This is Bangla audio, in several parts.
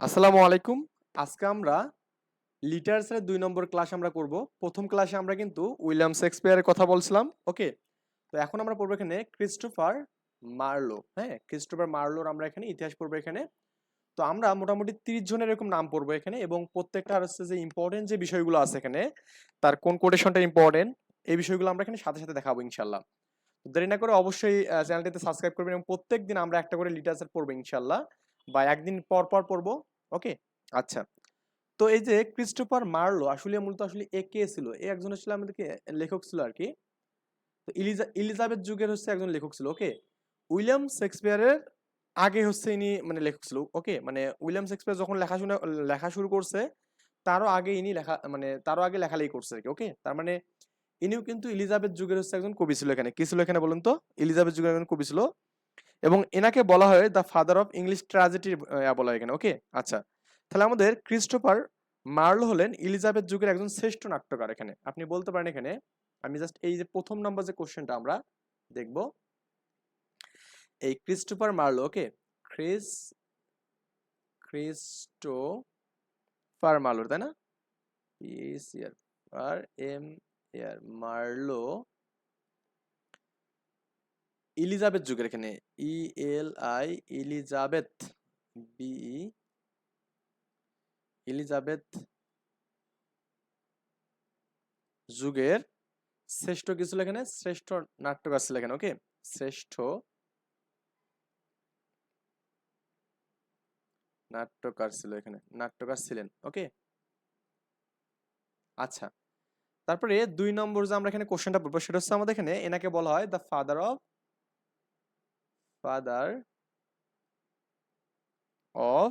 আসসালামু আলাইকুম। আজকে আমরা লিটারেচারের দুই নম্বর ক্লাস আমরা করব। প্রথম ক্লাসে আমরা কিন্তু উইলিয়াম শেক্সপিয়ারের কথা বলছিলাম ওকে তো এখন আমরা পড়ব এখানে ক্রিস্টোফার মার্লো হ্যাঁ? ক্রিস্টোফার মার্লোর আমরা এখানে ইতিহাস পড়ব এখানে। তো আমরা মোটামুটি তিরিশ জনের এরকম নাম পড়ব এখানে এবং প্রত্যেকটা হচ্ছে যে ইম্পর্টেন্ট যে বিষয়গুলো আছে এখানে, তার কোন কোটেশনটা ইম্পর্টেন্ট এই বিষয়গুলো আমরা এখানে সাথে সাথে দেখাবো ইনশাল্লাহ দেরি না করে অবশ্যই চ্যানেলটিতে সাবস্ক্রাইব করবেন এবং প্রত্যেক দিন আমরা একটা করে লিটারেচার পড়ব ইনশাল্লাহ বা একদিন পর পর পড়ব ওকে আচ্ছা তো এই যে ক্রিস্টোফার মার্লো আসলে মূলত আসলে এ কে ছিল? এ একজন আসলে আমাদেরকে লেখক ছিল আর কি। ইলিজা ইলিজাবেথ যুগের হচ্ছে একজন লেখক ছিল ওকে উইলিয়াম শেক্সপিয়ারের আগে হচ্ছে ইনি মানে লেখক ছিল ওকে মানে উইলিয়াম শেক্সপিয়ার যখন লেখাশোনা, লেখা শুরু করছে, তারও আগে ইনি লেখা মানে তারও আগে লেখালেখি করছে আর কি ওকে তার মানে ইনিও কিন্তু ইলিজাবেথ যুগের হচ্ছে একজন কবি ছিল এখানে। কি ছিল এখানে বলুন তো? ইলিজাবেথ যুগের একজন কবি ছিল। এবং এনাকে বলা হয় the father of English tragedy বলা হয় এখানে ওকে আচ্ছা তাহলে আমাদের ক্রিস্টোফার মার্লো হলেন ইলিজাবেথ যুগের একজন শ্রেষ্ঠ নাট্যকার এখানে। আপনি বলতে পারেন এখানে, আমি জাস্ট এই যে প্রথম নাম্বার যে কোশ্চেনটা আমরা দেখব। এই Christopher Marlowe okay Chris Christopher Marlowe তাই না? আর এম ইয়ার মার্লো ইলিজাবেথ যুগের এখানে। ই এল আই ইলিজাবেথ, বি ইলিজাবেথ যুগের শ্রেষ্ঠ কি ছিল এখানে শ্রেষ্ঠ নাট্যকার ছিল এখানে ওকে? শ্রেষ্ঠ নাট্যকার ছিল এখানে নাট্যকার ছিলেন, ওকে? আচ্ছা তারপরে দুই নম্বর যে আমরা এখানে কোশ্চেনটা পড়ব, সেটা হচ্ছে আমাদের এখানে, এনাকে বলা হয় the father of father of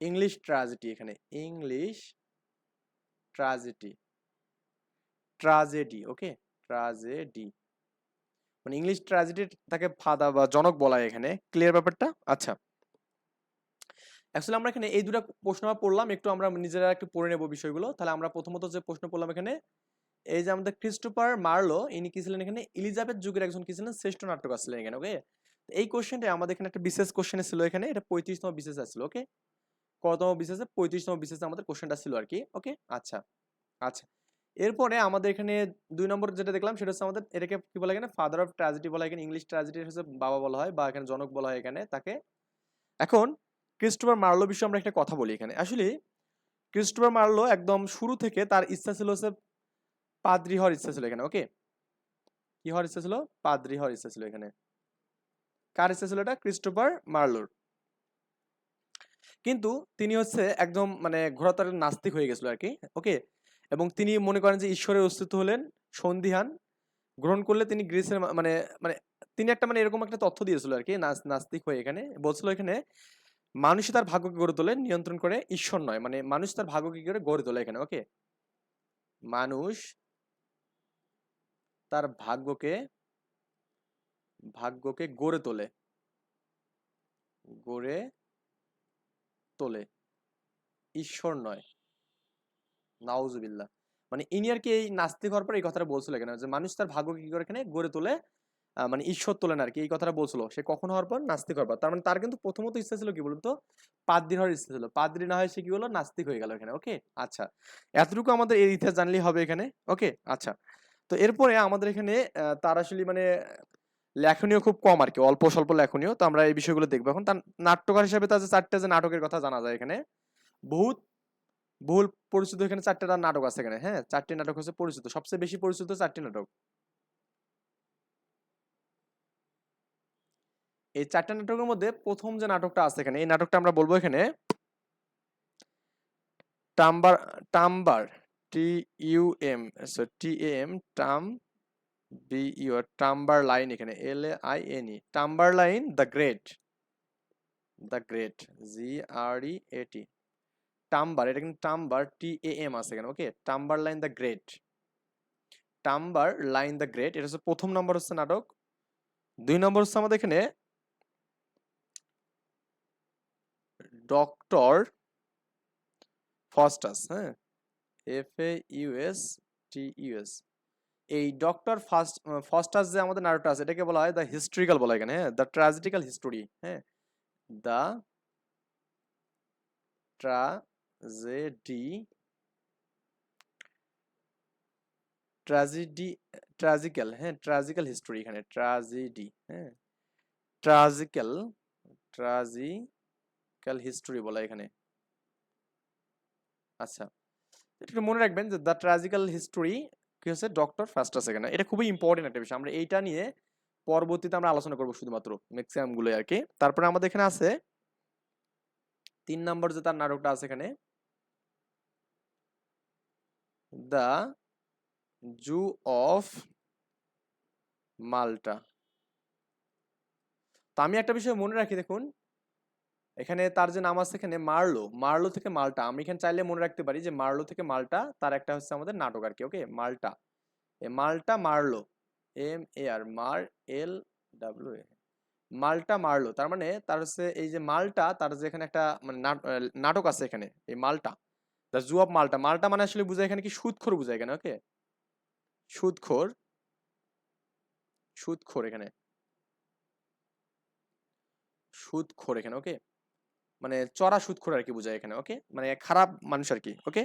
English tragedy এখানে English tragedy tragedy okay tragedy মানে ইংলিশ ট্রাজেডি তাকে ফাদা বা জনক বলা এখানে। ক্লিয়ার ব্যাপারটা? আচ্ছা। অ্যাকচুয়ালি আমরা এখানে এই দুটা প্রশ্ন পড়লাম, একটু আমরা নিজেরা একটু পড়ে নেব বিষয়গুলো। তাহলে আমরা প্রথমত যে প্রশ্ন পড়লাম এখানে, এই যে আমাদের ক্রিস্টোফার মার্লো ইনি কি ছিলেন এখানে? ইলিজাবেথ যুগের একজন কি ছিলেন? শ্রেষ্ঠ নাট্যকার ছিলেন এখানে ওকে এই কোশ্চেনটা আমাদের এখানে একটা বিশেষ কোশ্চেন ছিল এখানে, এটা পঁয়ত্রিশতম বিশেষ আসছিল ওকে কতম বিশেষে? পঁয়ত্রিশতম বিশেষে আমাদের কোশ্চেনটা ছিল আর কি ওকে আচ্ছা আচ্ছা। এরপরে আমাদের এখানে দুই নম্বর যেটা দেখলাম, সেটা হচ্ছে আমাদের এটাকে কি বলা এখানে? ফাদার অফ ট্র্যাজেডি বলা এখানে ইংলিশ ট্র্যাজেডি হচ্ছে বাবা বলা হয়, বা এখানে জনক বলা হয় এখানে তাকে। এখন ক্রিস্টোফার মার্লো বিষয়ে আমরা একটা কথা বলি এখানে। আসলে ক্রিস্টোফার মার্লো একদম শুরু থেকে তার ইচ্ছা ছিল হচ্ছে পাদ্রি হওয়ার ইচ্ছা ছিল এখানে ওকে কি হওয়ার ইচ্ছা ছিল? পাদ্রি হওয়ার ইচ্ছা ছিল এখানে। কার ইচ্ছা ছিল এটা? ক্রিস্টোফার মার্লোর। কিন্তু তিনি হচ্ছে একদম মানে ঘোরাতার নাস্তিক হয়ে গেছিল আর কি ওকে? এবং তিনি মনে করেন যে ঈশ্বরের অস্তিত্ব হলেন সন্ধিহান। গ্রহণ করলে তিনি গ্রিসের মানে মানে তিনি একটা মানে এরকম একটা তথ্য দিয়েছিল আর কি নাস্তিক হয়ে এখানে। বলছিল এখানে মানুষ তার ভাগ্যকে গড়ে তোলে, নিয়ন্ত্রণ করে ঈশ্বর নয়। মানে মানুষ তার ভাগ্যকে করে গড়ে তোলে এখানে, ওকে? মানুষ তার ভাগ্যকে ভাগ্যকে গড়ে তোলে। গড়ে তোলে। ঈশ্বর নয়। নাউজুবিল্লাহ। মানে ইনি আর কি এই নাস্তিক হওয়ার পর এই কথাটা বলছিল এখানে যে মানুষ তার ভাগ্যকে কি করে এখানে গড়ে তোলে? মানে ঈশ্বর তোলেন আর কি। এই কথাটা বলছিল। সে কখন হওয়ার পর? নাস্তিক হওয়ার পর। তার মানে তার কিন্তু প্রথমত ইচ্ছা ছিল কি বলতো পাদ্রি হওয়ার ইচ্ছা ছিল। পাদ্রি না হয় সে কি হলো? নাস্তিক হয়ে গেল এখানে। ওকে? আচ্ছা। এতটুকু আমাদের এই ইতিহাস জানলেই হবে এখানে। ওকে? আচ্ছা। তো এরপরে আমাদের এখানে তার আসলে মানে লেখনীয় খুব কম আর কি, অল্প স্বল্প লেখনীয়। তো আমরা এই বিষয়গুলো দেখব। এখন তার নাট্যকার হিসেবে তার চারটে যে নাটকের কথা জানা যায় এখানে বহুত বহুল পরিচিত এখানে চারটে তার নাটক আছে এখানে হ্যাঁ? চারটি নাটক হচ্ছে পরিচিত, সবচেয়ে বেশি পরিচিত চারটি নাটক। এই চারটা নাটকের মধ্যে প্রথম যে নাটকটা আছে এখানে, এই নাটকটা আমরা বলব এখানে, Tamburlaine Tamburlaine, T U M T M, tam B U Tamburlaine এখানে L A I N E Tamburlaine the great the great G R E A T Tamburlaine এটা কিন্তু টাম্বার টি এ এম আছে এখানে okay Tamburlaine the great Tamburlaine the great এটা হচ্ছে প্রথম নম্বর হচ্ছে নাটক, দুই নম্বর হচ্ছে আমাদের এখানে ডক্টর ফস্টাস হ্যাঁ? F A U S T U S এই ডক্টর ফার্স্ট ফস্টাস যে আমাদের নাটকটা আছে, এটাকে বলা হয় দ্য হিস্ট্রিক্যাল বলা এখানে হ্যাঁ দ্য ট্র্যাজেডিক্যাল হিস্টোরি হ্যাঁ দ্য ট্রাজেডি ট্রাজেডি ট্রাজিক্যাল হ্যাঁ ট্রাজিক্যাল হিস্টোরি এখানে ট্রাজেডি হ্যাঁ ট্রাজিক্যাল ট্রাজিক্যাল হিস্টোরি বলা এখানে। আচ্ছা একটু মনে রাখবেন যে দ্য ট্রাজিক্যাল হিস্টোরি কি হচ্ছে? ডক্টর ফার্স্টাস এখানে এটা খুবই ইম্পর্টেন্ট একটা বিষয়। আমরা এইটা নিয়ে পরবর্তীতে আমরা আলোচনা করব শুধুমাত্র ম্যাক্সিমামগুলো আর কি তারপরে আমাদের এখানে আছে তিন নম্বর যে তার নাটকটা আছে এখানে দ্য জু অফ মাল্টা তো আমি একটা বিষয় মনে রাখি দেখুন এখানে তার যে নাম আছে এখানে মার্লো মার্লো থেকে মালটা, আমি এখানে চাইলে মনে রাখতে পারি যে মার্লো থেকে মালটা তার একটা হচ্ছে আমাদের নাটক আর কি ওকে মালটা। মাল্টা মার্লো এম এ আর মার এল ডাব্লিউ এ মালটা মারলো, তার মানে তার হচ্ছে এই যে মালটা, তার যে এখানে একটা মানে নাট- নাটক আছে এখানে, এই মালটা দ্য জু অফ মালটা মালটা মানে আসলে বোঝায় এখানে কি সুদখোর বোঝায় এখানে ওকে সুদখোর সুদখোর এখানে সুদখোর এখানে ওকে মানে চড়া সুদখোর আর কি বোঝায় এখানে ওকে মানে খারাপ মানুষ আর কি ওকে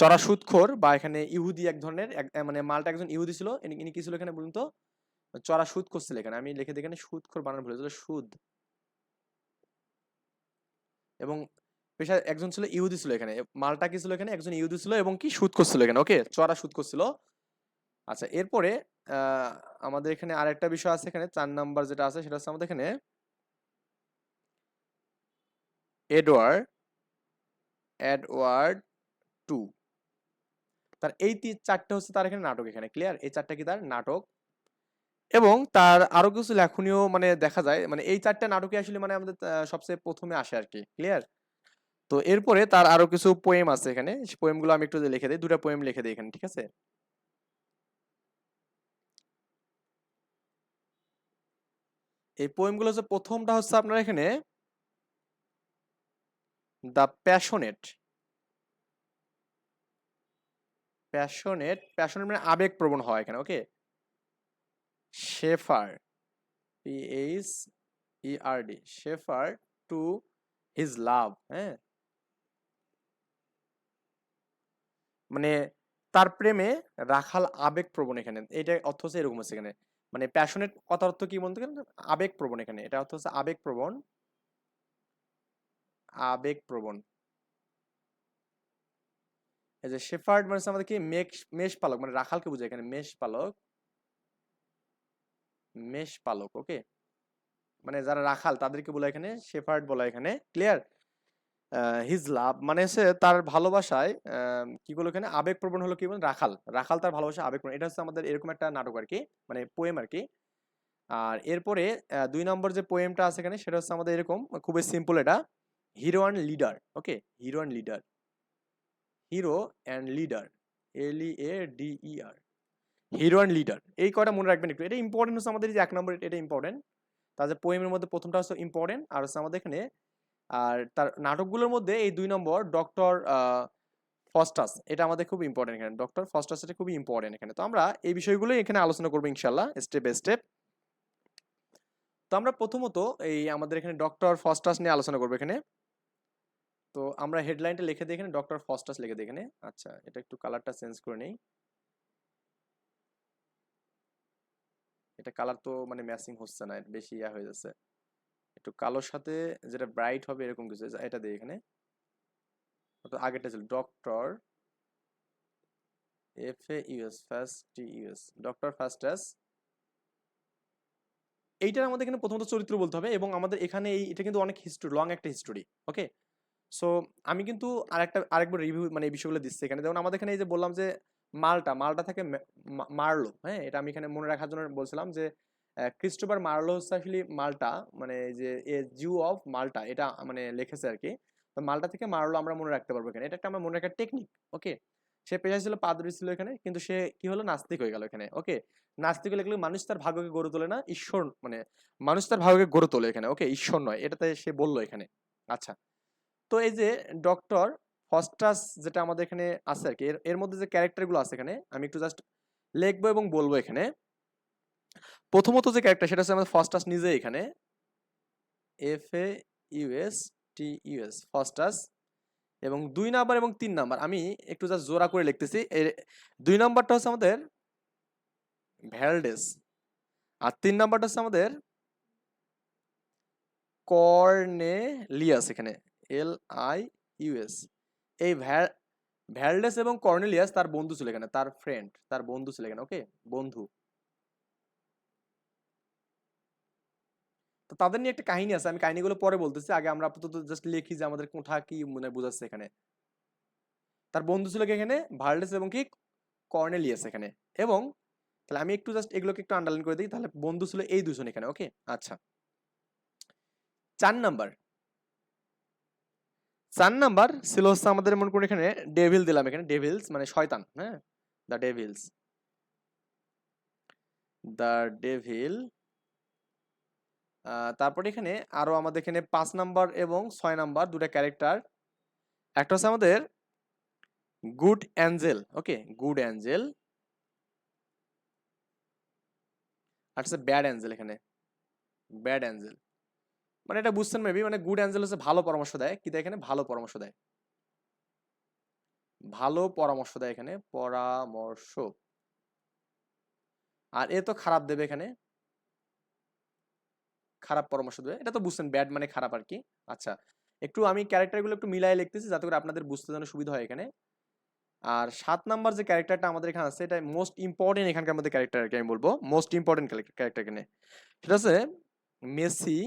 চড়া সুদখোর বা এখানে ইহুদি এক ধরনের মানে মালটা একজন ইহুদি ছিল ইনি কি ছিল এখানে বলুন তো? চড়া সুদ করছিল এখানে আমি লিখে দিই সুদখোর বানান ভুলে গেছিল, সুদ। এবং পেশা একজন ছিল ইহুদি ছিল এখানে মালটা কি ছিল এখানে? একজন ইহুদি ছিল এবং কি সুদ করছিল এখানে ওকে চড়া সুদ করছিল আচ্ছা এরপরে আমাদের এখানে আরেকটা বিষয় আছে এখানে চার নাম্বার যেটা আছে সেটা হচ্ছে আমাদের এখানে এডওয়ার্ড এডওয়ার্ড টু। তার এই চারটে হচ্ছে তার এখানে নাটক এখানে ক্লিয়ার এই চারটা কি তার? নাটক। এবং তার আরও কিছু লেখনীয় মানে দেখা যায় মানে এই চারটা নাটকে আসলে মানে আমাদের সবচেয়ে প্রথমে আসে আর কি ক্লিয়ার তো এরপরে তার আরও কিছু পোয়েম আছে এখানে পোয়েমগুলো আমি একটু লিখে দিই দুটা পোয়েম লিখে দিই এখানে, ঠিক আছে? এই পোয়েমগুলো হচ্ছে প্রথমটা হচ্ছে আপনার এখানে দ্য প্যাশনেট প্যাশনেট প্যাশনেট মানে আবেগপ্রবণ হয় এখানে okay shepherd P H E R D shepherd to his love হ্যাঁ? মানে তার প্রেমে রাখাল আবেগপ্রবণ এখানে, এটা অর্থ হচ্ছে এরকম হচ্ছে এখানে। মানে প্যাশনেট কথা অর্থ কি বলতে? গেলে আবেগপ্রবণ এখানে, এটা অর্থ হচ্ছে আবেগপ্রবণ আবেগপ্রবণ। এই যে শেফার্ড মানে আমাদের কি মেষ পালক মানে রাখালকে বোঝায় এখানে মেষ পালক মেষ পালক ওকে? মানে যারা রাখাল, তাদেরকে বলে এখানে, শেফার্ড বলা এখানে, ক্লিয়ার? হিজ লাভ মানে হচ্ছে তার ভালোবাসায় কি বলো এখানে আবেগপ্রবণ হলো কি বলেন রাখাল। রাখাল তার ভালোবাসা, আবেগপ্রবণ। এটা হচ্ছে আমাদের এরকম একটা নাটক আর কি মানে পোয়েম আর কি। আর এরপরে দুই নম্বর যে পোয়েমটা আছে এখানে, সেটা হচ্ছে আমাদের এরকম, খুবই সিম্পল এটা। Hero and leader okay hero and leader hero and leader L A D E R hero and leader এই কয়টা মনে রাখবেন একটু। এটা ইম্পর্টেন্ট হচ্ছে আমাদের যে এক নম্বর, এটা ইম্পর্টেন্ট তাদের পোয়েমের মধ্যে প্রথমটা হচ্ছে ইম্পর্টেন্ট আর হচ্ছে আমাদের এখানে, আর তার নাটকগুলোর মধ্যে এই দুই নম্বর ডক্টর ফস্টাস এটা আমাদের খুব ইম্পর্টেন্ট এখানে। ডক্টর ফস্টাস এটা খুবই ইম্পর্টেন্ট এখানে। তো আমরা এই বিষয়গুলোই এখানে আলোচনা করব ইনশাল্লাহ স্টেপ বাই স্টেপ তো আমরা প্রথমত এই আমাদের এখানে ডক্টর ফস্টাস নিয়ে আলোচনা করব এখানে। তো আমরা হেডলাইনটা লিখে দিই এখানে ডক্টর ফস্টাস লিখে দিই আচ্ছা এটা একটু কালারটা চেঞ্জ করে নেই। এটা কালার তো মানে ম্যাচিং হচ্ছে না বেশি ইয়া হয়ে যাচ্ছে। একটু কালোর সাথে যেটা ব্রাইট হবে এরকম কিছু এটা দিই এখানে। ওটা আগেরটা ছিল doctor F A U S first T U S doctor Faustus এইটার আমাদের এখানে প্রথমত চরিত্র বলতে হবে এবং আমাদের এখানে এই, এটা কিন্তু অনেক হিস্টোরি লং একটা হিস্টোরি ওকে সো আমি কিন্তু আরেকটা, আরেকবার রিভিউ মানে এই বিষয়গুলো দিচ্ছি এখানে। যেমন আমাদের এখানে এই যে বললাম যে মালটা মালটা থেকে মারলো হ্যাঁ? এটা আমি এখানে মনে রাখার জন্য বলছিলাম যে ক্রিস্টোফার মার্লো হচ্ছে আসলে মাল্টা মানে যে এ জিউ অফ মাল্টা, এটা মানে লিখেছে আর কি তো মাল্টা থেকে মারলো আমরা মনে রাখতে পারব এখানে। এটা একটা আমরা মনে রাখার টেকনিক ওকে সে পেশা ছিল, পাদরি ছিল এখানে, কিন্তু সে কি হলো? নাস্তিক হয়ে গেল এখানে ওকে নাস্তিক হলে গেলে মানুষ তার ভাগ্যকে গড়ে তোলে না, ঈশ্বর মানে মানুষ তার ভাগ্যকে গড়ে তোলে এখানে ওকে ঈশ্বর নয়, এটাতে সে বলল এখানে। আচ্ছা তো এই যে ডক্টর ফস্টাস যেটা আমাদের এখানে আছে আর কি এর- এর মধ্যে যে ক্যারেক্টারগুলো আছে এখানে, আমি একটু জাস্ট লিখব এবং বলব এখানে। প্রথমত যে ক্যারেক্টার সেটা হচ্ছে আমাদের ফস্টাস নিজে এখানে। F A U S T U S Faustus এবং দুই নাম্বার এবং তিন নাম্বার, আমি একটু জাস্ট জোড়া করে লিখতেছি। এর, দুই নাম্বারটা হচ্ছে আমাদের ভ্যালডেস আর তিন নাম্বারটা হচ্ছে আমাদের কর্নেলিয়াস এখানে। এল আই ইউএস এই ভ্যাল ভ্যালডেস এবং কর্নেলিয়াস তার বন্ধু ছিল এখানে, তার ফ্রেন্ড তার বন্ধু ছিল এখানে ওকে বন্ধু। তো তাদের নিয়ে একটা কাহিনী আছে, আমি কাহিনীগুলো পরে বলতেছি, আগে আমরা আপাতত জাস্ট লিখি যে আমাদের কোথা কি মানে বোঝাচ্ছে এখানে। তার বন্ধু ছিল এখানে? ভার্ডেস এবং কি? কর্নেলিয়াস এখানে। এবং তাহলে আমি একটু জাস্ট এগুলোকে একটু আন্ডারলাইন করে দিই, তাহলে বন্ধু ছিল এই দুজন এখানে ওকে আচ্ছা। চার নাম্বার। চার নাম্বার ছিল হচ্ছে আমাদের মনে করুন এখানে ডেভিল দিলাম, এখানে ডেভিলস মানে শয়তান হ্যাঁ? দ্য ডেভিলস দ্য ডেভিল তারপরে এখানে আরও আমাদের এখানে পাঁচ নাম্বার এবং ছয় নাম্বার দুটা ক্যারেক্টার একটা হচ্ছে আমাদের good angel okay good angel আর হচ্ছে ব্যাড অ্যাঞ্জেল এখানে। ব্যাড অ্যাঞ্জেল মানে এটা বুঝছেন মেবি মানে গুড অ্যাঞ্জেল হচ্ছে ভালো পরামর্শ দেয় কি দেয় এখানে ভালো পরামর্শ দেয়। ভালো পরামর্শ দেয় এখানে, পরামর্শ। আর এ তো খারাপ দেবে এখানে। খারাপ পরামর্শ দেবে। এটা তো বুঝছেন ব্যাড মানে খারাপ আর কি। আচ্ছা একটু আমি ক্যারেক্টারগুলো একটু মিলাই লিখতেছি যাতে করে আপনাদের বুঝতে যেন সুবিধা হয় এখানে। আর সাত নাম্বার যে ক্যারেক্টারটা আমাদের এখানে আছে, এটা মোস্ট ইম্পর্টেন্ট এখানকার মধ্যে ক্যারেক্টার আমি বলব মোস্ট ইম্পর্টেন্ট ক্যারেক্টার এখানে সেটা হচ্ছে মেসি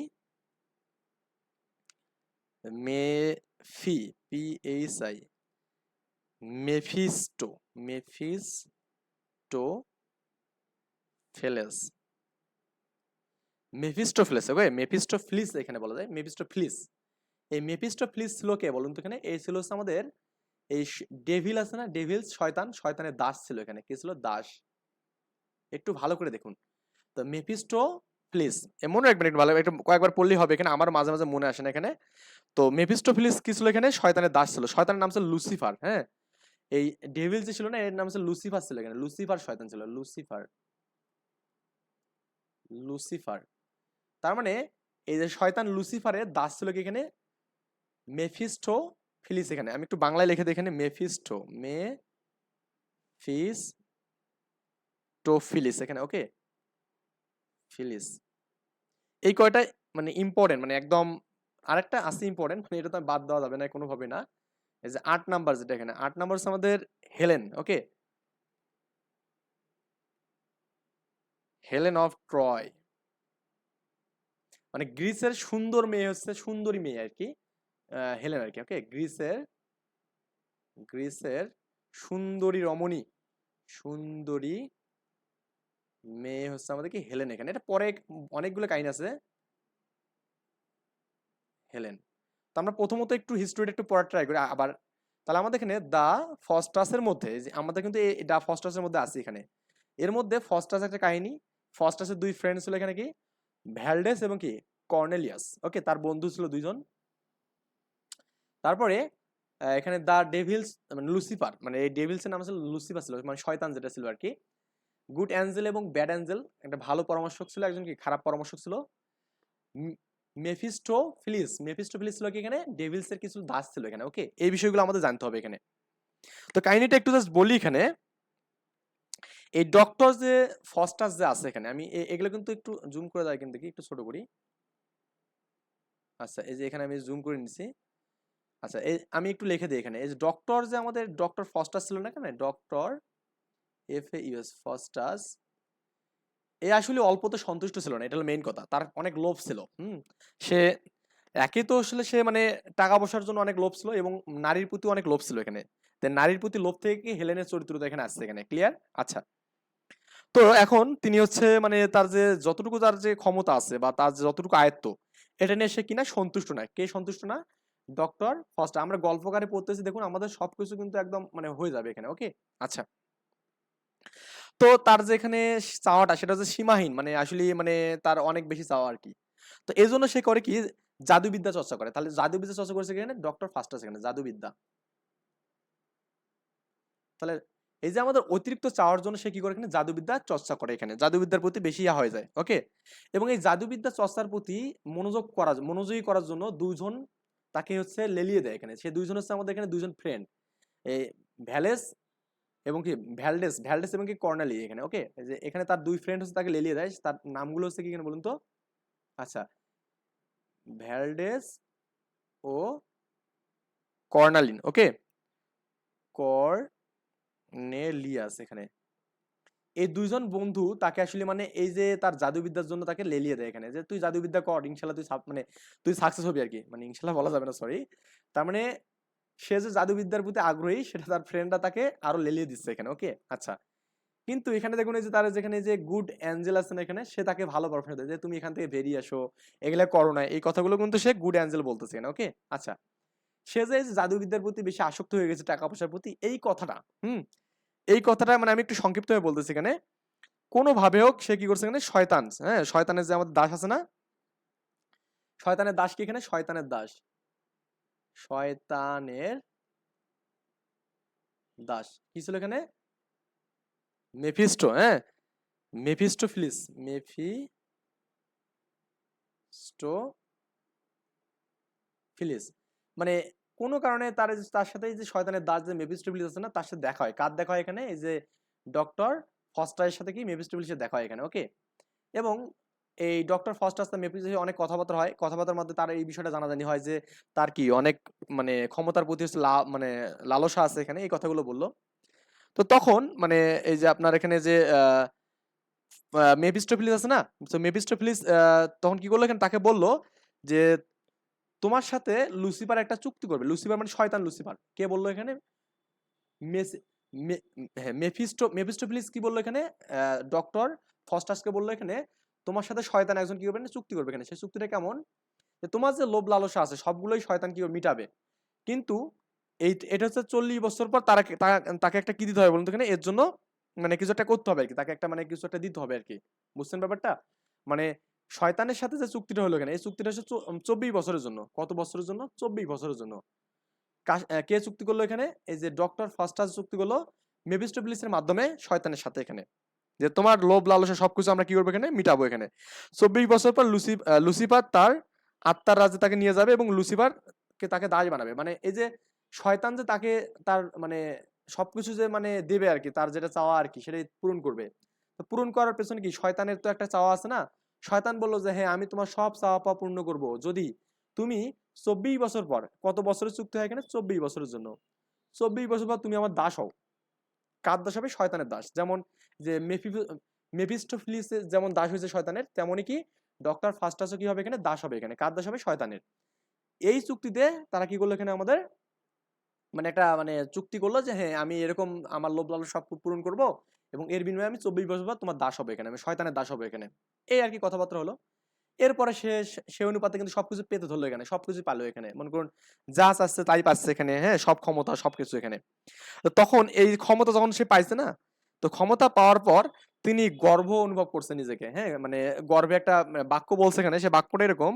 মেফি I Mephisto Mephistopheles Mephistopheles okay Mephistopheles এখানে বলা যায় মেফিস্টোফিলিস এই মেফিস্টোফিলিস ছিল কে বলুন তো এখানে? এই ছিল আমাদের, এই ডেভিল আছে না? ডেভিল শয়তান, শয়তানের দাস ছিল এখানে। কি ছিল? দাস। একটু ভালো করে দেখুন। তো মেফিস্টো প্লিজ মনে রাখবেন একটু ভালো, একটু কয়েকবার পড়লেই হবে এখানে, আমার মাঝে মাঝে মনে আসে না এখানে। তো মেফিস্টোফিলিস কি ছিল এখানে? শয়তানের দাস ছিল। শয়তানের নাম ছিল লুসিফার হ্যাঁ? এই ডেভিল যে ছিল না, এর নাম ছিল লুসিফার ছিল এখানে। লুসিফার শয়তান ছিল লুসিফার লুসিফার তার মানে এই যে শয়তান লুসিফারের দাস ছিল কি এখানে? মেফিস্টো ফিলিস এখানে। আমি একটু বাংলায় লিখে দিই এখানে মেফিস্টো মে ফিস টো ফিলিস এখানে ওকে ফিলিস। এই কয়টা মানে ইম্পর্টেন্ট মানে একদম আরেকটা আছে ইম্পর্টেন্ট মানে এটা তো বাদ দেওয়া যাবে না কোনোভাবে না। এই যে আট নাম্বার যেটা এখানে, আট নাম্বার আমাদের Helen okay Helen of Troy মানে গ্রিসের সুন্দর মেয়ে হচ্ছে সুন্দরী মেয়ে আর কি হেলেন আর কি ওকে গ্রিসের গ্রিসের সুন্দরী রমণী, সুন্দরী মেয়ে হচ্ছে আমাদের কি হেলেন এখানে। এটা পরে অনেকগুলো কাহিনী আছে। হেলেন। তো আমরা প্রথমত একটু হিস্ট্রিটা একটু পড়ার ট্রাই করি। আবার তাহলে আমাদের এখানে দা ফস্টাসের মধ্যে, যে আমাদের কিন্তু এই দা ফস্টাসের মধ্যে আছে এখানে। এর মধ্যে ফস্টাস একটা কাহিনী, ফস্টাসের দুই ফ্রেন্ড ছিল এখানে কি? ভ্যালডেস এবং কি? কর্নেলিয়াস। ওকে তার বন্ধু ছিল দুইজন। তারপরে এখানে দা ডেভিলস মানে লুসিফার মানে এই ডেভিলসের নাম ছিল লুসিফার ছিল মানে শয়তান যেটা ছিল আর কি। গুড অ্যাঞ্জেল এবং ব্যাড অ্যাঞ্জেল একটা ভালো পরামর্শক ছিল, একজন কি খারাপ পরামর্শক ছিল? মেফিস্টো ফিলিস মেফিস্টো ফিলিস ছিল কি এখানে? ডেভিলসের কিছু দাস ছিল এখানে ওকে এই বিষয়গুলো আমাদের জানতে হবে এখানে। তো কাহিনীটা একটু জাস্ট বলি এখানে। এই ডক্টর যে ফস্টাস যে আছে এখানে, আমি এগুলো কিন্তু একটু জুম করে দেয় কিন্তু একটু ছোট করি। আচ্ছা এই যে এখানে আমি জুম করে নিছি। আচ্ছা এই, আমি একটু লিখে দিই এখানে। এই যে ডক্টর যে আমাদের ডক্টর ফস্টাস ছিল না এখানে? Doctor F U S Faustus এ আসলে অল্পতে সন্তুষ্ট ছিল না, এটা হলো মেইন কথা। তার অনেক লোভ ছিল, হুম? সে একই তো আসলে সে মানে টাকা পয়সার জন্য অনেক লোভ ছিল এবং নারীর প্রতি অনেক লোভ ছিল এখানে। নারীর প্রতি লোভ থেকে কি হেলেনের চরিত্রটা এখানে আসছে এখানে ক্লিয়ার আচ্ছা। তো এখন তিনি হচ্ছে মানে তার যে যতটুকু তার যে ক্ষমতা আছে বা তার যতটুকু আয়ত্ত, এটা নিয়ে সে কিনা সন্তুষ্ট না কে সন্তুষ্ট না? ডক্টর ফার্স্ট আমরা গল্পকারে পড়তেছি, দেখুন, আমাদের সবকিছু কিন্তু একদম মানে হয়ে যাবে এখানে ওকে আচ্ছা। তো তার যে এখানে চাওয়াটা সেটা হচ্ছে সীমাহীন মানে আসলে মানে তার অনেক বেশি চাওয়া আর কি। তো এই জন্য সে করে কি জাদুবিদ্যা চর্চা করে। তাহলে জাদুবিদ্যা চর্চা করেছে এখানে ডক্টর ফার্স্ট আছে এখানে জাদুবিদ্যা। তাহলে এই যে আমাদের অতিরিক্ত চাওয়ার জন্য সে কি করে এখানে জাদুবিদ্যা চর্চা করে এখানে, জাদুবিদ্যার প্রতি বেশি ইয়া হয়ে যায়, ওকে? এবং এই জাদুবিদ্যা চর্চার প্রতি মনোযোগ করা মনোযোগী করার জন্য দুইজন তাকে হচ্ছে লেলিয়ে দেয় এখানে। সে দুইজন হচ্ছে আমাদের এখানে দুইজন ফ্রেন্ড এই ভ্যালেস এবং কি ভ্যালডেস ভ্যালডেস এবং কি কর্নালি এখানে ওকে যে এখানে তার দুই ফ্রেন্ড হচ্ছে তাকে লেলিয়ে দেয়, তার নামগুলো হচ্ছে কি এখানে বলুন তো? আচ্ছা। ভ্যালডেস ও কর্নালিন ওকে কর্নেলিয়াস এখানে। এই দুইজন বন্ধু তাকে আসলে মানে এই যে তার জাদুবিদ্যার জন্য তাকে লেলিয়ে দেয় এখানে, যে তুই জাদুবিদ্যা কর, ইনশাল্লাহ তুই মানে তুই সাকসেস হবি আর কি। মানে ইনশাল্লাহ বলা যাবে না সরি তার মানে সে যে জাদুবিদ্যার প্রতি আগ্রহী, সেটা তার ফ্রেন্ডরা তাকে আরও লেলিয়ে দিচ্ছে এখানে ওকে আচ্ছা। কিন্তু এখানে দেখুন এই যে তার যেখানে যে গুড অ্যাঞ্জেল আছে না এখানে, সে তাকে ভালো পারফরমেন্স দেয়। যে তুমি এখান থেকে বেরিয়ে আসো, এগুলা করো না, এই কথাগুলো কিন্তু সে গুড অ্যাঞ্জেল বলতেছে এখানে ওকে আচ্ছা। সে যে জাদুবিদ্যার প্রতি বেশি আসক্ত হয়ে গেছে টাকা পয়সার প্রতি, এই কথাটা, হুম? এই কথাটা মানে আমি একটু সংক্ষিপ্ত হয়ে বলতেছি এখানে। কোনোভাবে হোক সে কি করছে এখানে? শয়তান হ্যাঁ? শয়তানের যে আমাদের দাস আছে না? শয়তানের দাস কি এখানে? শয়তানের দাস। শয়তানের দাস। কি ছিল এখানে? মেফিস্টো হ্যাঁ? মেফিস্টো ফিলিস মানে কোনো কারণে তার তার সাথে যে, শয়তানের দাস যে, মেফিস্টোফিলিস আছে না, তার সাথে দেখা হয়। কার দেখা হয় এখানে? এই যে, ডক্টর ফস্টারের সাথে কি? মেফিস্টোফিলিসের দেখা হয় এখানে, ওকে? এবং এই ডক্টর ফস্টার সাথে মেফিস্টোফিলিস অনেক কথাবার্তা হয়। কথাবার্তার মধ্যে তার এই বিষয়টা জানাজানি হয় যে, তার কি অনেক মানে ক্ষমতার প্রতি হচ্ছে মানে লালসা আছে এখানে, এই কথাগুলো বলল। তো তখন মানে এই যে আপনার এখানে যে মেপিস্টোফিলিস আছে না? তো মেপিস্টোফিলিস তখন কি করল এখানে? তাকে বলল যে, তোমার সাথে লুসিফার একটা চুক্তি করবে। লুসিফার মানে শয়তান লুসিফার। কে বলল এখানে? মেসি- হ্যাঁ মেফিস্টো মেফিস্টোফিলিস কি বলল এখানে? ডক্টর ফস্টাসকে বলল এখানে তোমার সাথে শয়তান একজন কি করবে না, চুক্তি করবে এখানে সেই চুক্তিটা কেমন? যে তোমার যে লোভ লালসা আছে, সবগুলোই শয়তান কি? মিটাবে। কিন্তু এই, এটা হচ্ছে চল্লিশ বছর পর তারা তাকে একটা কি দিতে হবে বলুন তো এখানে? এর জন্য মানে কিছু একটা করতে হবে আর কি। তাকে একটা মানে কিছু একটা দিতে হবে আর কি। বুঝছেন ব্যাপারটা? মানে শয়তানের সাথে যে চুক্তিটা হলো এখানে, এই চুক্তিটা হচ্ছে চব্বিশ বছরের জন্য। কত বছরের জন্য? চব্বিশ বছরের জন্য। কে চুক্তি করল এখানে? এই যে ডক্টর ফার্স্টার চুক্তি করল মেবিস্টোবিলিসের মাধ্যমে শয়তানের সাথে এখানে। যে তোমার লোভ লালসা সবকিছু আমরা কি করব এখানে? মিটাবো এখানে। চব্বিশ বছর পর লুসি লুসিফার তার আত্মার রাজ্যে তাকে নিয়ে যাবে এবং লুসিফার কে তাকে দাস বানাবে। মানে এই যে শয়তান যে তাকে তার মানে সবকিছু যে মানে দেবে আর কি, তার যেটা চাওয়া আর কি, সেটাই পূরণ করবে। তো পূরণ করার পেছনে কি শয়তানের তো একটা চাওয়া আছে না? শয়তান বলল যে হ্যাঁ আমি তোমার সব চাওয়া পাওয়া পূর্ণ করব। যদি তুমি চব্বিশ বছর পর, কত বছরের চুক্তি হয় এখানে? চব্বিশ বছরের জন্য। চব্বিশ বছর পর তুমি আমার দাস হও। কার দাস হবে শয়তানের দাস। যেমন যে মেফি যেমন দাস হয়েছে শয়তানের তেমনই কি ডক্টর ফার্স্টাসও কি হবে এখানে? দাস হবে এখানে কার দাস হবে শয়তানের। এই চুক্তিতে তারা কি করল এখানে আমাদের? মানে একটা মানে চুক্তি করল যে হ্যাঁ আমি এরকম আমার লোভ লালস সব পূরণ করব এবং এর বিনিময়ে আমি চব্বিশ বছর পর তোমার দাস হবে এখানে, আমি শয়তানের দাস হবে এখানে। এই আর কি কথাবার্তা হলো। এরপরে সে সে অনুপাতে কিন্তু সবকিছু পেতে ধরলো এখানে সবকিছু পালো এখানে। মনে করুন, যা চাচ্ছে তাই পাচ্ছে এখানে হ্যাঁ সব ক্ষমতা, সবকিছু এখানে। তো তখন এই ক্ষমতা যখন সে পাইছে না, তো ক্ষমতা পাওয়ার পর তিনি গর্ব অনুভব করছে নিজেকে হ্যাঁ মানে গর্বে একটা বাক্য বলছে এখানে, সে বাক্যটা এরকম,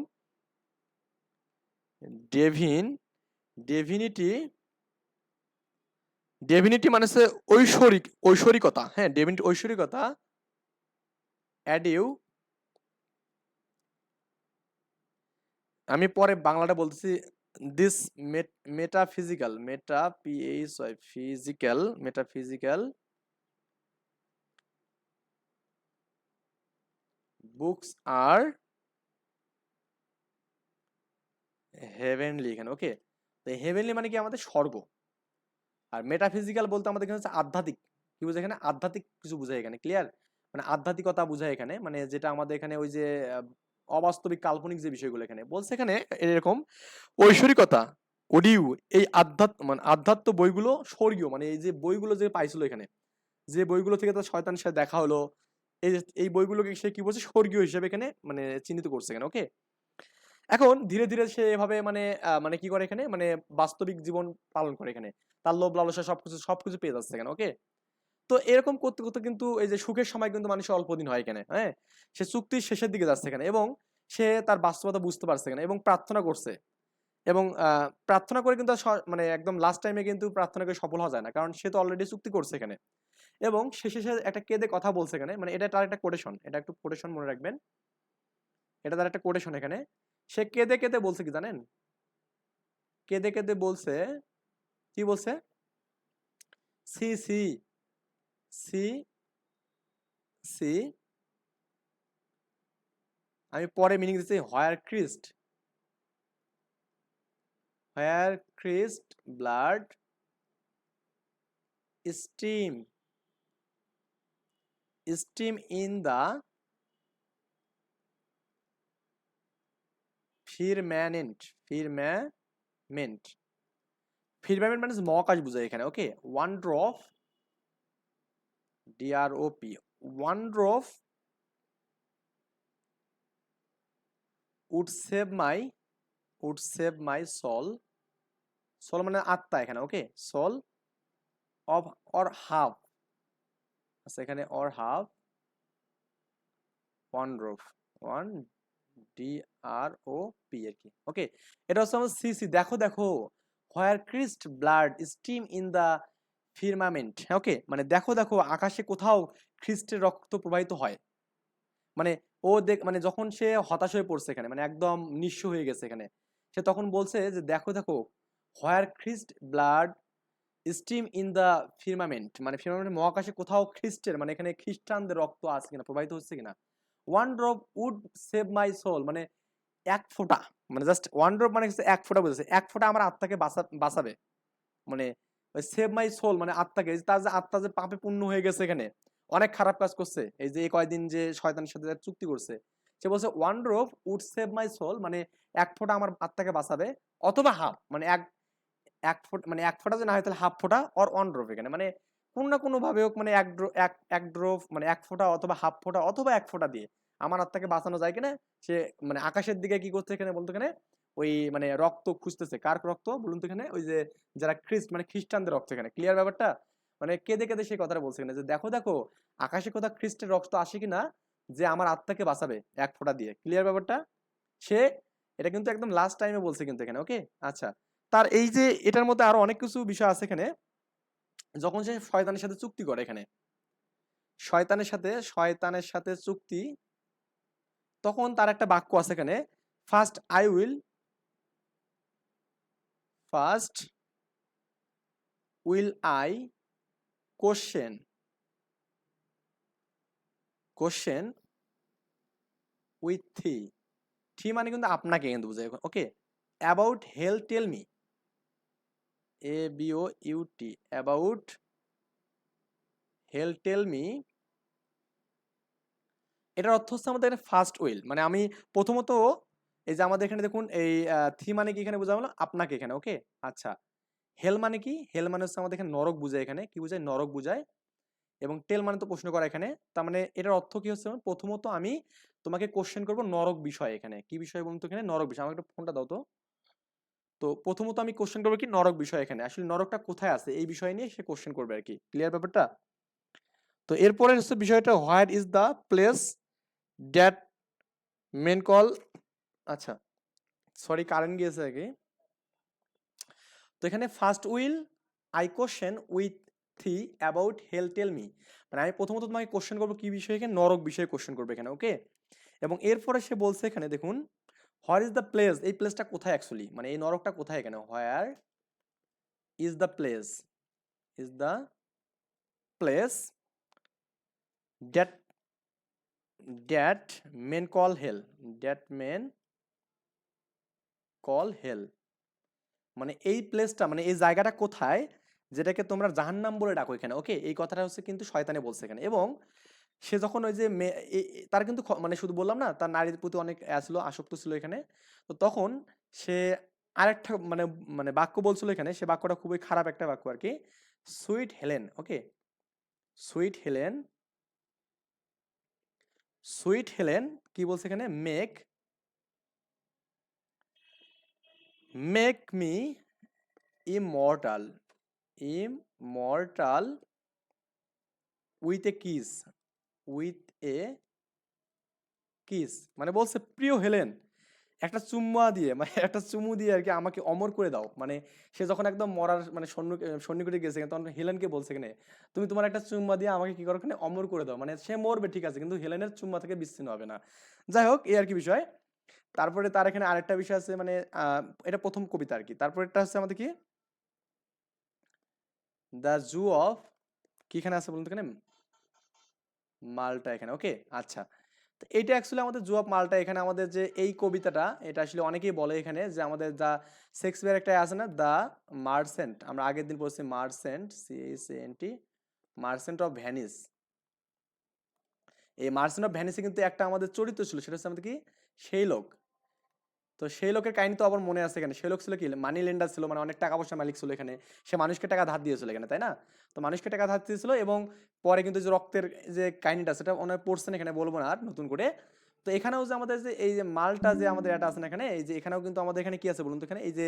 ডেভিন, ডেভিনিটি ডেভিনিটি মানে হচ্ছে ঐশ্বরিক, ঐশ্বরিকতা হ্যাঁ ডেভিনিটি ঐশ্বরিকতা, অ্যাডিউ আমি পরে বাংলাটা বলতেছি this metaphysical meta P H physical metaphysical books R heavenly এখানে ওকে তো হেভেনলি মানে কি আমাদের স্বর্গ? আর মেটাফিজিক্যাল বলতে আমাদের এখানে হচ্ছে আধ্যাত্মিক। কি বোঝায় এখানে? আধ্যাত্মিক কিছু বোঝায় এখানে ক্লিয়ার মানে আধ্যাত্মিকতা বোঝায় এখানে মানে যেটা আমাদের এখানে ওই যে অবাস্তবিক কাল্পনিক যে বিষয়গুলো এখানে, বলছে এখানে এরকম, ঐশ্বরিকতা, ওডিউ, এই আধ্যাত্ম মানে আধ্যাত্ম বইগুলো স্বর্গীয় মানে এই যে বইগুলো যে পাইছিল এখানে, যে বইগুলো থেকে তার শয়তানের সাথে দেখা হলো, এই এই বইগুলোকে সে কি বলছে? স্বর্গীয় হিসেবে এখানে মানে চিহ্নিত করছে এখানে ওকে এখন ধীরে ধীরে সে এভাবে মানে মানে কি করে এখানে? মানে বাস্তবিক জীবন পালন করে এখানে। তার লোভ লালসা সবকিছু সবকিছু পেয়ে যাচ্ছে এখানে ওকে তো এরকম করতে করতে কিন্তু এই যে সুখের সময় কিন্তু মানুষের অল্প দিন হয় এখানে হ্যাঁ? সে চুক্তির শেষের দিকে যাচ্ছে এখানে এবং সে তার বাস্তবতা বুঝতে পারছে এখানে এবং প্রার্থনা করছে এবং প্রার্থনা করে কিন্তু মানে একদম লাস্ট টাইমে কিন্তু প্রার্থনা করে সফল হওয়া যায় না কারণ সে তো অলরেডি চুক্তি করছে এখানে এবং শেষে সে একটা কেঁদে কথা বলছে এখানে মানে এটা তার একটা কোটেশন এটা একটু কোটেশন মনে রাখবেন। এটা তার একটা কোটেশন এখানে। সে কেঁদে কেঁদে বলছে কি জানেন? কেঁদে কেঁদে বলছে, কি বলছে? সি সি সি সি আমি পরে মিনিং দিচ্ছি where Christ where Christ blood stream stream in the firmament firmament firmament মানে মহাকাশ বোঝায় এখানে okay one drop D R O P one drop would save my would save my soul soul মানে আত্মা এখানে okay soul of or half আচ্ছা এখানে or half one drop one D R O P আর কি ওকে এটা হচ্ছে আমার সিসি দেখো দেখো। Where Christ blood stream in the firmament okay? মানে দেখো দেখো আকাশে কোথাও খ্রিস্টের রক্ত প্রবাহিত হয়। মানে ও দেখ মানে যখন সে হতাশ হয়ে পড়ছে এখানে মানে একদম নিঃস্ব হয়ে গেছে এখানে, সে তখন বলছে যে, দেখো দেখো, where Christ blood stream in the firmament মানে ফিরমামেন্ট মহাকাশে কোথাও খ্রিস্টের মানে এখানে খ্রিস্টানদের রক্ত আছে কিনা, প্রবাহিত হচ্ছে কিনা। One drop would save my soul মানে এক ফোঁটা মানে জাস্ট ওয়ান ড্রপ মানে এক ফোঁটা বুঝেছে এক ফোঁটা আমার আত্মাকে বাঁচা, বাঁচাবে। মানে ওই সেভ মাই সোল মানে আত্মাকে তার যে আত্মা যে পাপে পূর্ণ হয়ে গেছে এখানে, অনেক খারাপ কাজ করছে। এই যে এই কয়দিন যে শয়তানের সাথে যে চুক্তি করছে, সে বলছে one drop would save my soul মানে এক ফোঁটা আমার আত্মাকে বাঁচাবে, অথবা হাফ মানে এক এক ফোঁট মানে এক ফোঁটা যে না হয় তাহলে হাফ ফোঁটা অর ওয়ান ড্রপ এখানে। মানে কোনো না কোনো ভাবে হোক মানে এক ড্রো এক এক ড্রপ মানে এক ফোঁটা অথবা হাফ ফোঁটা অথবা এক ফোঁটা দিয়ে, আমার আত্মাকে বাঁচানো যায় কিনা, সে মানে আকাশের দিকে কি করছে এখানে বলতো এখানে ওই মানে রক্ত খুঁজতেছে। কার রক্ত? বলুন তো এখানে। ওই যে যারা খ্রিস্ট মানে খ্রিস্টানদের রক্ত এখানে। ক্লিয়ার ব্যাপারটা? মানে কেঁদে কেঁদে সেই কথাটা বলছে এখানে যে, দেখো দেখো, আকাশে কোথাও খ্রিস্টের রক্ত আসে কিনা যে আমার আত্মাকে বাঁচাবে এক ফোঁটা দিয়ে। ক্লিয়ার ব্যাপারটা? সে এটা কিন্তু একদম লাস্ট টাইমে বলছে কিন্তু এখানে ওকে আচ্ছা। তার এই যে এটার মধ্যে আরও অনেক কিছু বিষয় আছে এখানে। যখন সে শয়তানের সাথে চুক্তি করে এখানে, শয়তানের সাথে শয়তানের সাথে চুক্তি, তখন তার একটা বাক্য আছে এখানে first I will first will I question question with thee thee মানে কিন্তু আপনাকে কিন্তু বুঝায় okay about hell tell me A B O U T about hell tell me এটার অর্থ হচ্ছে আমাদের ফার্স্ট উইল মানে আমি প্রথমত এই যে আমাদের এখানে দেখুন, এই থি মানে কি এখানে বোঝা হলো? আপনাকে এখানে, ওকে? আচ্ছা। হেল মানে কি? হেল মানে হচ্ছে আমাদের এখানে নরক বুঝায় এখানে। কি বুঝায়? নরক বুঝায়। এবং টেল মানে তো প্রশ্ন করা এখানে। তার মানে এটার অর্থ কি হচ্ছে? প্রথমত আমি তোমাকে কোশ্চেন করব নরক বিষয় এখানে। কি বিষয় বলুন তো এখানে? নরক বিষয়। আমাকে একটা ফোনটা দাও তো। তো প্রথমত আমি কোশ্চেন করব কি? নরক বিষয় এখানে। আসলে নরকটা কোথায় আছে? এই বিষয় নিয়ে সে কোশ্চেন করবে আর কি। ক্লিয়ার ব্যাপারটা? তো এরপরে হচ্ছে বিষয়টা, where is the place that men call আচ্ছা সরি কারেন্ট গিয়েছে কি তো এখানে first will I question with three about hell tell me মানে আমি প্রথমত তোমাকে কোশ্চেন করব কি বিষয়ে এখানে? নরক বিষয়ে কোশ্চেন করবে এখানে ওকে এবং এরপরে সে বলছে এখানে, দেখুন হোয়ার ইজ দ্য প্লেস এই প্লেসটা কোথায় অ্যাকচুয়ালি মানে এই নরকটা কোথায় এখানে? Where is the place is the place that that men call hell that men call hell মানে এই প্লেসটা মানে এই জায়গাটা কোথায়? যেটাকে তোমরা জাহান্নাম বলে ডাকো এখানে ওকে এই কথাটা হচ্ছে কিন্তু শয়তানে বলছে এখানে। এবং সে যখন ওই যে তার কিন্তু মানে শুধু বললাম না, তার নারীর প্রতি অনেক ছিল, আসক্ত ছিল এখানে। তো তখন সে আরেকটা মানে মানে বাক্য বলছিল এখানে, সে বাক্যটা খুবই খারাপ একটা বাক্য আর কি sweet Helen okay sweet Helen sweet Helen কি বলছে এখানে? Make make me immortal immortal with a kiss with a kiss মানে বলছে, প্রিয় হেলেন, একটা চুম্মা দিয়ে মানে একটা চুমু দিয়ে আর কি আমাকে অমর করে দাও। মানে সে যখন একদম মরার মানে সন্নিকটে গেছে, তখন হেলেনকে বলছে এখানে, তুমি তোমার একটা চুম্মা দিয়ে আমাকে কি করো অমর করে দাও। মানে সে মরবে, ঠিক আছে, কিন্তু হেলেনের চুম্মা থেকে বিচ্ছিন্ন হবে না। যাই হোক, এই আর কি বিষয়। তারপরে তার এখানে আরেকটা বিষয় আছে মানে এটা প্রথম কবিতা আর কি তারপরে একটা হচ্ছে আমাদের কি? দ্য জু অফ কি এখানে আছে বলুন তো এখানে? মালটা এখানে, ওকে? আচ্ছা। তো এইটা অ্যাকচুয়ালি আমাদের জু অফ মালটা এখানে আমাদের যে এই কবিতাটা, এটা আসলে অনেকেই বলে এখানে যে আমাদের দ্য শেক্সপিয়ার একটা আছে না দ্য মার্সেন্ট আমরা আগের দিন পড়ছি merchant C H N T merchant of Venice এই মার্সেন্ট অফ ভ্যানিসে কিন্তু একটা আমাদের চরিত্র ছিল, সেটা হচ্ছে আমাদের কি? সেই লোক। তো সেই লোকের কাহিনী তো আবার মনে আছে এখানে। সেই লোক ছিল কি? মানি লেন্ডার ছিল মানে অনেক টাকা পয়সা মালিক ছিল এখানে। সে মানুষকে টাকা ধার দিয়েছিল এখানে, তাই না? তো মানুষকে টাকা ধার দিয়েছিল এবং পরে কিন্তু যে রক্তের যে কাহিনীটা সেটা অনেক পড়ছেন এখানে, বলব না আর নতুন করে। তো এখানেও যে আমাদের যে এই যে মালটা যে আমাদের এটা আছে না এখানে, এই যে এখানেও কিন্তু আমাদের এখানে কি আছে বলুন তো এখানে? এই যে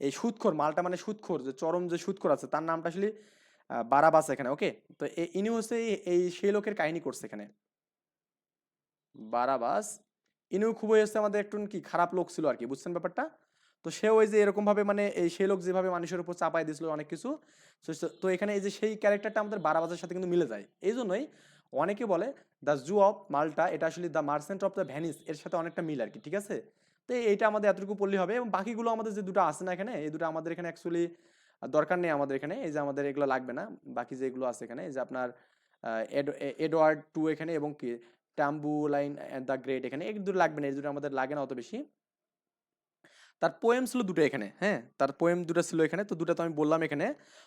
এই সুদখোর মালটা মানে সুদখোর যে চরম যে সুদখোর আছে, তার নামটা আসলে বারাবাস এখানে, ওকে? তো ইনি হচ্ছে এই সেই লোকের কাহিনী করছে এখানে। বারাবাস ইনিও খুবই হচ্ছে আমাদের একটু কি খারাপ লোক ছিল আর কি বুঝছেন ব্যাপারটা? তো সে ওই যে এরকম ভাবে মানে এই সেই লোক যেভাবে মানুষের উপর চাপাই দিয়েছিল অনেক কিছু, তো এখানে এই যে সেই ক্যারেক্টারটা আমাদের বারাবাজের সাথে কিন্তু মিলে যায়। এই জন্যই অনেকে বলে দ্য জু অফ মাল্টা এটা আসলে the merchant of the Venice এর সাথে অনেকটা মিল আর কি ঠিক আছে? তো এইটা আমাদের এতটুকু পড়লেই হবে এবং বাকিগুলো আমাদের যে দুটো আছে না এখানে, এই দুটো আমাদের এখানে অ্যাকচুয়ালি দরকার নেই আমাদের এখানে, এই যে আমাদের এগুলো লাগবে না। বাকি যেগুলো আছে এখানে, এই যে আপনার এডওয়ার্ড টু এখানে এবং কি ট্যাম্বু লাইন দ্য গ্রেট এখানে। এই দুটো লাগবে না, এই দুটো আমাদের লাগে না অত বেশি। তার পোয়েম ছিল দুটো এখানে হ্যাঁ? তার পোয়েম দুটো ছিল এখানে, তো দুটো তো আমি বললাম এখানে।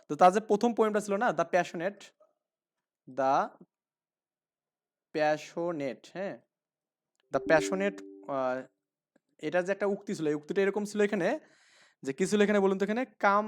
তো তার যে প্রথম পোয়েমটা ছিল না দ্য প্যাশনেট দ্য প্যাশনেট হ্যাঁ? দ্য প্যাশনেট এটা যে একটা উক্তি ছিল, এই উক্তিটা এরকম ছিল এখানে, যে কি ছিল এখানে বলুন তো এখানে? কাম